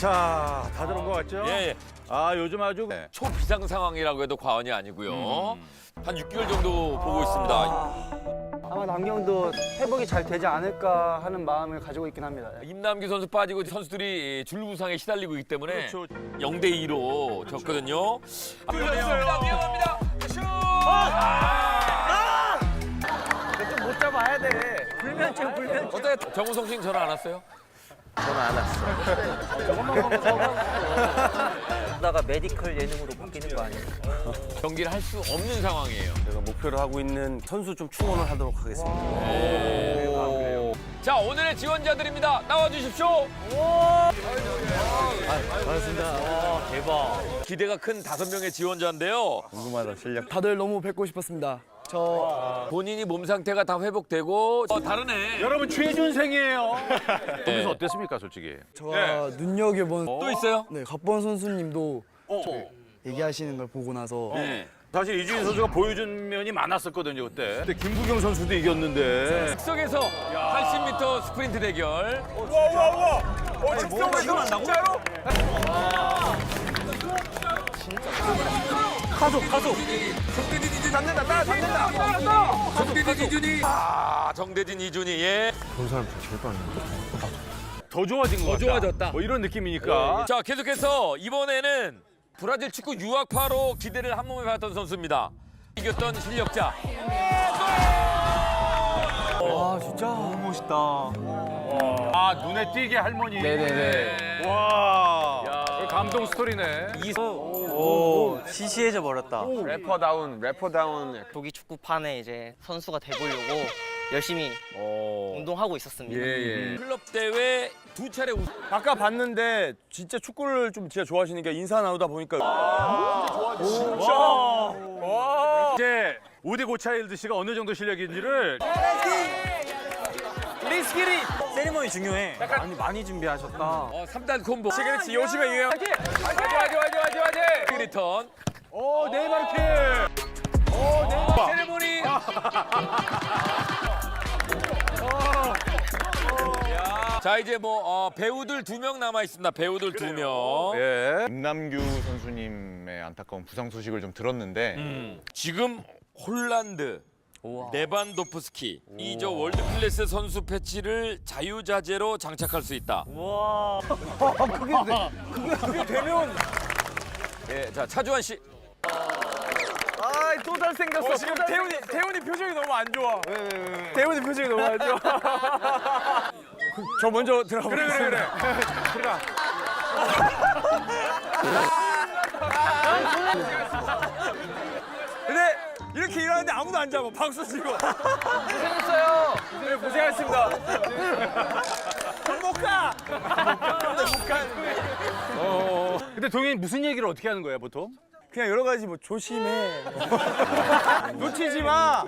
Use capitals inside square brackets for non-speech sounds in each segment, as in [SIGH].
자, 다들 온 것 같죠? 예, 예. 아, 요즘 아주 네. 초비상 상황이라고 해도 과언이 아니고요. 음. 한 6개월 정도 보고 있습니다. 아마 남경도 회복이 잘 되지 않을까 하는 마음을 가지고 있긴 합니다. 임남규 선수 빠지고 선수들이 줄부상에 시달리고 있기 때문에 그렇죠. 0대 2로 졌거든요. 뚫렸어요. 위험합니다. 슛! 좀못 잡아야 돼. 불면증, 불면증. 어때? 정우성 씨는 전화 안 왔어요? 하다가 메디컬 예능으로 바뀌는 거 아니에요? [LAUGHS] 경기를 할 수 없는 상황이에요. 제가 목표로 하고 있는 선수 좀 충원을 하도록 하겠습니다. 자, 오늘의 지원자들입니다. 나와 주십시오. 반갑습니다. 대박. 기대가 큰 다섯 명의 지원자인데요. 궁금하다 실력. 다들 너무 뵙고 싶었습니다. 저 본인이 몸 상태가 다 회복되고 어, 다르네. 여러분 최준생이에요. 네. [LAUGHS] 거기서 어땠습니까, 솔직히? 제가 눈여겨본 또 있어요? 네, 갑본 선수님도 얘기하시는 걸 보고 나서 네. 사실 이주인 선수가 보여준 면이 많았었거든요, 그때. 근데 김구경 선수도 이겼는데. 즉석에서 80m 스프린트 대결. 아, 정대진 이준이 예. 더 좋아진 것더 같다. 좋아졌다. 뭐 이런 느낌이니까. 자, 계속해서 이번에는 브라질 축구 유학파로 기대를 한 몸에 받았던 선수입니다. 이겼던 실력자. 아 진짜 아, 눈에 띄게 할머니. 네네네. 와. 감동 스토리네. 오, 시시해져 버렸다. 래퍼다운 래퍼다운. 독일 축구판에 이제 선수가 돼보려고 열심히 운동하고 있었습니다. 클럽 대회 두 차례 우승. 아까 봤는데 진짜 축구를 좀 진짜 좋아하시니까 인사 나누다 보니까 이제 우디 고차일드 씨가 어느 정도 실력인지를 세리머니 중요해. 아니 많이 준비하셨다. 어, 3단 콤보. 그렇지 요즘에 유행. 화이팅! 화이팅! 화이팅! 화이팅! 화이팅! 리턴. 오, 네이마르 킥. 세레모니. 자 이제 뭐 어, 배우들 두 명 남아 있습니다. 배우들 두 명. 예. 임남규 선수님의 안타까운 부상 소식을 좀 들었는데 음, 지금 홀란드 레반도프스키 이 저 월드 클래스 선수 패치를 자유자재로 장착할 수 있다. [LAUGHS] 그게 되면 예, 자 차주환 씨. 아또 잘생겼어. 지금 태훈이 태훈이 표정이 너무 안 좋아. 태훈이 표정이 너무 안 좋아. 저 먼저 들어가 보겠습니다. 그래 그래 이렇게 일 [LAUGHS] 하는데 아무도 안 잡아. 박수 치고. 고생했어요. 네, 고생하셨습니다. 못 가. 못 가는데. 어. 근데 동현이 무슨 얘기를 어떻게 하는 거야, 보통? 그냥 여러 가지 뭐 조심해. [LAUGHS] 놓치지 마.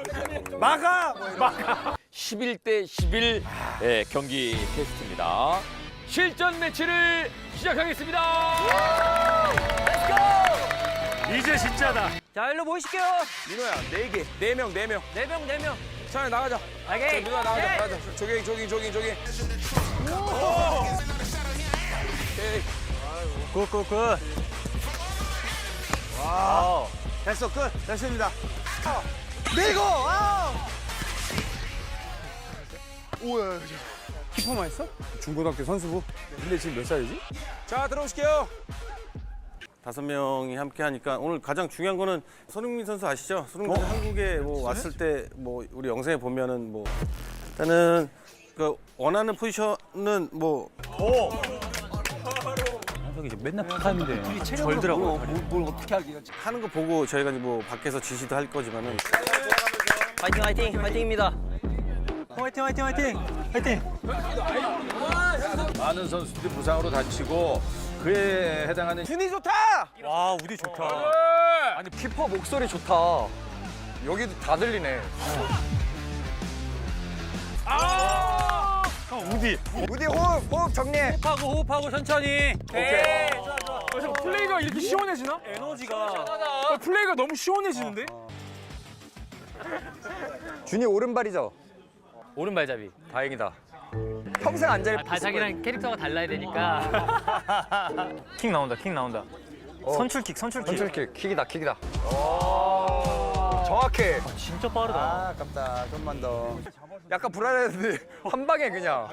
막아. 뭐 이런. 11대 11 예, 경기 테스트입니다. 실전 매치를 시작하겠습니다. 이제 진짜다. 자, 일로 모이실게요. 민호야, 네 개. 네 명, 네 명. 네 명, 네 명. 자, 나가자. 오케이. 민호야, 나가자. 나가자. 조깅, 조깅, 조깅, 조깅. 굿, 굿, 굿. 와. 됐어, 끝. 됐습니다. 밀고! 아! 우와. 키퍼만 했어? 중고등학교 선수부? 근데 지금 몇 살이지? 자, 들어오실게요. 다섯 명이 함께 하니까 오늘 가장 중요한 거는 손흥민 선수 아시죠? 손흥민 선수 한국에 뭐 왔을 때 뭐 우리 영상에 보면은 뭐 일단은 그 원하는 포지션은 뭐 절더라고. 하는 거 보고 저희가 이제 뭐 밖에서 지시도 할 거지만은 화이팅, 화이팅, 화이팅입니다. 화이팅, 화이팅, 화이팅. 화이팅. 많은 선수들이 부상으로 다치고 그에 해당하는 준이 좋다! 와, 우리 좋다. 아니 키퍼 목소리 좋다. 여기도 다 들리네. 우디. 우디 호흡, 호흡 정리해. 호흡하고, 호흡하고 천천히. 오케이. 플레이가 이렇게 시원해지나? 에너지가. 어, 플레이가 너무 시원해지는데? [LAUGHS] 준이 오른발이죠? 오른발잡이. 다행이다. 평생 앉아 아, 다 자기랑 캐릭터가 달라야 되니까. [LAUGHS] 킥 나온다 킥 나온다. 선출킥 선출킥. 선출킥. 킥이다 킥이다. 정확해. 진짜 빠르다. 아 아깝다. 좀만 더. 약간 불안했는데 [LAUGHS] 한 방에 그냥.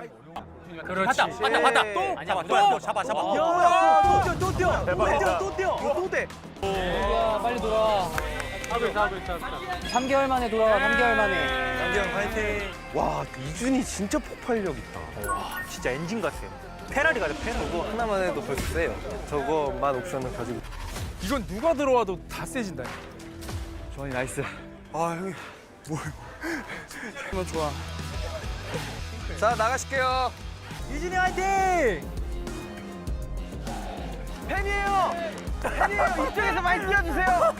그렇지. 봤다 봤다 또 아니야, 잡아 또! 또 잡아 잡아. 야 또 뛰어 또 뛰어. 또 뛰어 또 뛰어. 또 뛰어 야, 빨리 돌아와. 3개월 만에 돌아와 3개월 만에. 양재형 화이팅 와 이준이 진짜 폭발력 있다. 와 진짜 엔진 같아요 페라리 같아 페라리 저거 하나만 해도 벌써 세요. 저거만 옵션을 가지고. 이건 누가 들어와도 다 세진다. 조원이 나이스 아 형이 뭘? 너 좋아. 자 나가실게요. 이준이 화이팅 팬이에요 팬이에요 이쪽에서 많이 뛰어주세요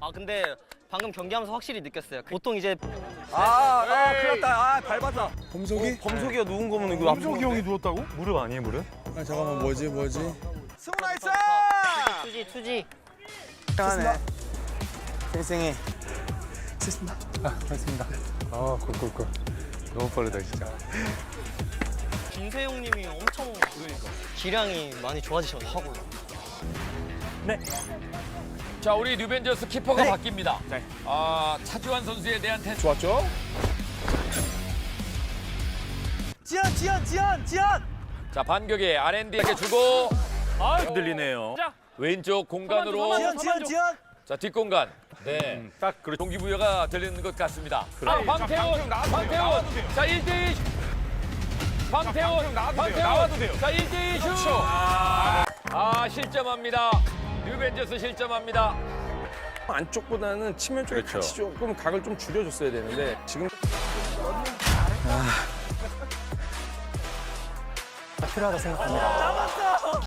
아 근데 방금 경기하면서 확실히 느꼈어요. 보통 이제 아, 아 큰일 났다. 아 밟았다. 범석이? 범석이가 누운 거면 이거 홍석이 형이 누웠다고? 무릎 아니에요 무릎? 승우 나이스! 투지 투지. 하네 생생해. 너무 빠르다 진짜. 김세용 님이 엄청 기량이 많이 좋아지셨어요. 자, 우리 뉴벤져스 키퍼가 바뀝니다. 아, 차주환 선수에 대한 텐 좋았죠? 지연 지연 지연 지연 자, 반격에 R&D에게 주고 흔들리네요. 왼쪽 공간으로 지연 지연 지연 자, 뒷공간. 네. 딱 그렇죠. 동기부여가 들리는 것 같습니다. 아, 방태훈. 방태훈. 자, 1대2. 방태훈. 방태훈. 나와도 돼요. 자, 1대2 슛. 아, 실점합니다. 뉴벤져스 실점합니다. 안쪽보다는 측면 쪽에 그렇죠. 같이 조금 각을 좀 줄여줬어야 되는데 지금 필요하다 생각합니다